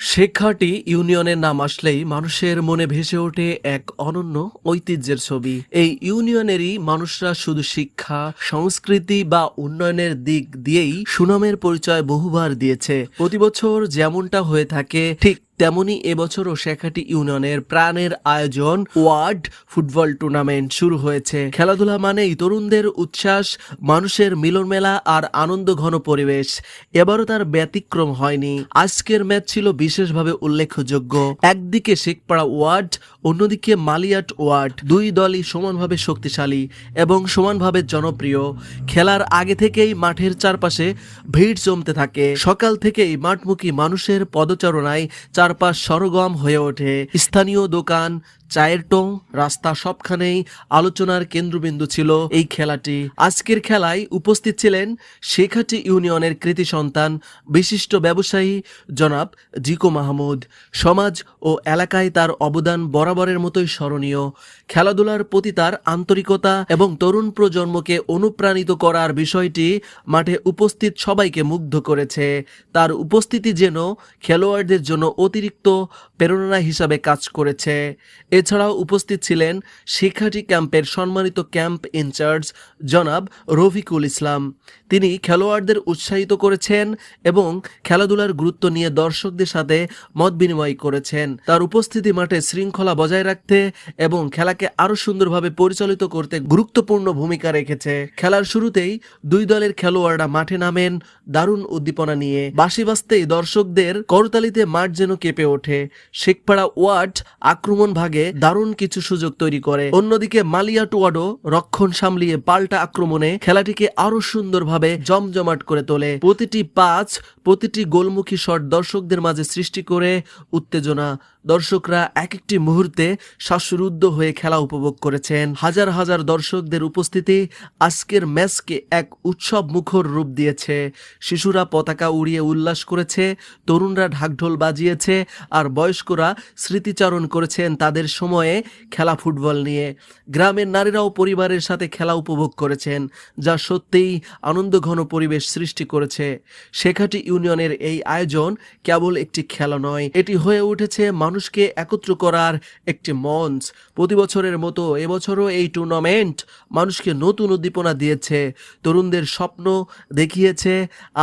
শেখাটি ইউনিয়নের নাম আসলেই মানুষের মনে ভেসে ওঠে এক অনন্য ঐতিহ্যের ছবি। এই ইউনিয়নেরই মানুষরা শুধু শিক্ষা, সংস্কৃতি বা উন্নয়নের দিক দিয়েই সুনামের পরিচয় বহুবার দিয়েছে। প্রতিবছর যেমনটা হয়ে থাকে, ঠিক তেমনি এবছরও শেখাটি ইউনিয়নের প্রাণের আয়োজন ওয়ার্ড ফুটবল টুর্নামেন্ট শুরু হয়েছে। খেলাধুলা মানেই তরুণদের উচ্ছ্বাস, মানুষের মিলন মেলা আর আনন্দ ঘন পরিবেশ। এবারও তার ব্যতিক্রম হয়নি। আজকের ম্যাচ ছিল বিশেষভাবে উল্লেখযোগ্য। একদিকে শেখপাড়া ওয়ার্ড, অন্যদিকে মালিয়াট ওয়ার্ড। দুই দলই সমানভাবে শক্তিশালী এবং সমানভাবে জনপ্রিয়। খেলার আগে থেকেই মাঠের চারপাশে ভিড় জমতে থাকে। সকাল থেকেই মাঠমুখী মানুষের পদচারণায় চারপাশ সরগম হয়ে ওঠে। স্থানীয় দোকান চায়ের টং, রাস্তা সবখানেই আলোচনার কেন্দ্রবিন্দু ছিল এই খেলাটি। আজকের খেলায় উপস্থিত ছিলেন শেখাটি ইউনিয়নের কৃতি সন্তান, বিশিষ্ট ব্যবসায়ী জনাব জিকো মাহমুদ। সমাজ ও এলাকায় তার অবদান বরাবরের মতোই স্মরণীয়। খেলাধুলার প্রতি তার আন্তরিকতা এবং তরুণ প্রজন্মকে অনুপ্রাণিত করার বিষয়টি মাঠে উপস্থিত সবাইকে মুগ্ধ করেছে। তার উপস্থিতি যেন খেলোয়াড়দের জন্য অতিরিক্ত প্রেরণা হিসাবে কাজ করেছে। এছাড়াও উপস্থিত ছিলেন শিক্ষাটি ক্যাম্পের সম্মানিত ক্যাম্প ইনচার্জ জনাব রফিকুল ইসলাম। তিনি খেলোয়াড়দের উৎসাহিত করেছেন এবং খেলাধুলার গুরুত্ব নিয়ে দর্শকদের সাথে মত বিনিময় করেছেন। তার উপস্থিতি মাঠে শৃঙ্খলা বজায় রাখতে এবং খেলাকে আরও সুন্দরভাবে পরিচালিত করতে গুরুত্বপূর্ণ ভূমিকা রেখেছে। খেলার শুরুতেই দুই দলের খেলোয়াড়রা মাঠে নামেন দারুণ উদ্দীপনা নিয়ে। বাসি বাজতেই দর্শকদের করতালিতে মাঠ যেন কেঁপে ওঠে। শেখপাড়া ওয়ার্ড আক্রমণ ভাগে দারুণ কিছু সুযোগ তৈরি করে। অন্যদিকে মালিয়া ওয়ার্ডও রক্ষণ সামলিয়ে পাল্টা আক্রমণে খেলাটিকে আরও সুন্দরভাবে জমজমাট করে তোলে। প্রতিটি পাঁচ, প্রতিটি গোলমুখী শট দর্শকদের মাঝে সৃষ্টি করে উত্তেজনা। দর্শকরা এক একটি মুহূর্তে শ্বাসরুদ্ধ হয়ে খেলা উপভোগ করেছেন। হাজার হাজার দর্শকদের উপস্থিতি আজকের ম্যাচকে এক উৎসব মুখর রূপ দিয়েছে। শিশুরা পতাকা উড়িয়ে উল্লাস করেছে, তরুণরা ঢাকঢোল বাজিয়েছে আর বয়স্করা স্মৃতিচারণ করেছেন তাদের সময়ে খেলা ফুটবল নিয়ে গ্রামের নারীরাও পরিবারের সাথে খেলা উপভোগ করেছেন, যা সত্যিই আনন্দঘন পরিবেশ সৃষ্টি করেছে। শেখাটি ইউনিয়নের এই আয়োজন কেবল একটি খেলা নয়, এটি হয়ে উঠেছে মানুষকে একত্র করার একটি মঞ্চ। প্রতি বছরের মতো এবছরও এই টুর্নামেন্ট মানুষকে নতুন উদ্দীপনা দিয়েছে, তরুণদের স্বপ্ন দেখিয়েছে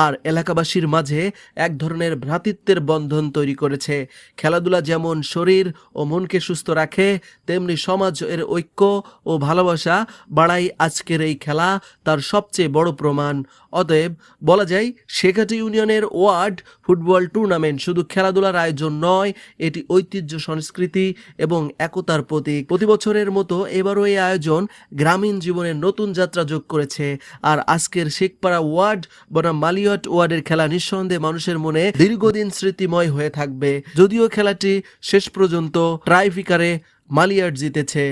আর এলাকাবাসীর মাঝে এক ধরনের ভ্রাতৃত্বের বন্ধন তৈরি করেছে। খেলাধুলা যেমন শরীর ও মনকে সুস্থ রাখে, তেমনি সমাজ এর ঐক্য ও ভালোবাসা বাড়াই আজকের এই খেলা তার সবচেয়ে বড় প্রমাণ। অতএব বলা যায়, শেখাটি ইউনিয়নের ওয়ার্ড ফুটবল টুর্নামেন্ট, শুধু খেলাধুলার আয়োজন নয়, এটি ঐতিহ্য, সংস্কৃতি এবং একতার প্রতীক। প্রতি বছরের মতো এবারও এই আয়োজন গ্রামীণ জীবনের নতুন যাত্রা যোগ করেছে। আর আজকের শেখপাড়া ওয়ার্ড বনাম মালিয়ট ওয়ার্ডের খেলা নিঃসন্দেহে মানুষের মনে দীর্ঘদিন স্মৃতিময় হয়ে থাকবে। যদিও খেলাটি শেষ পর্যন্ত ট্রাইফিকারে মালিয়াট জিতেছে।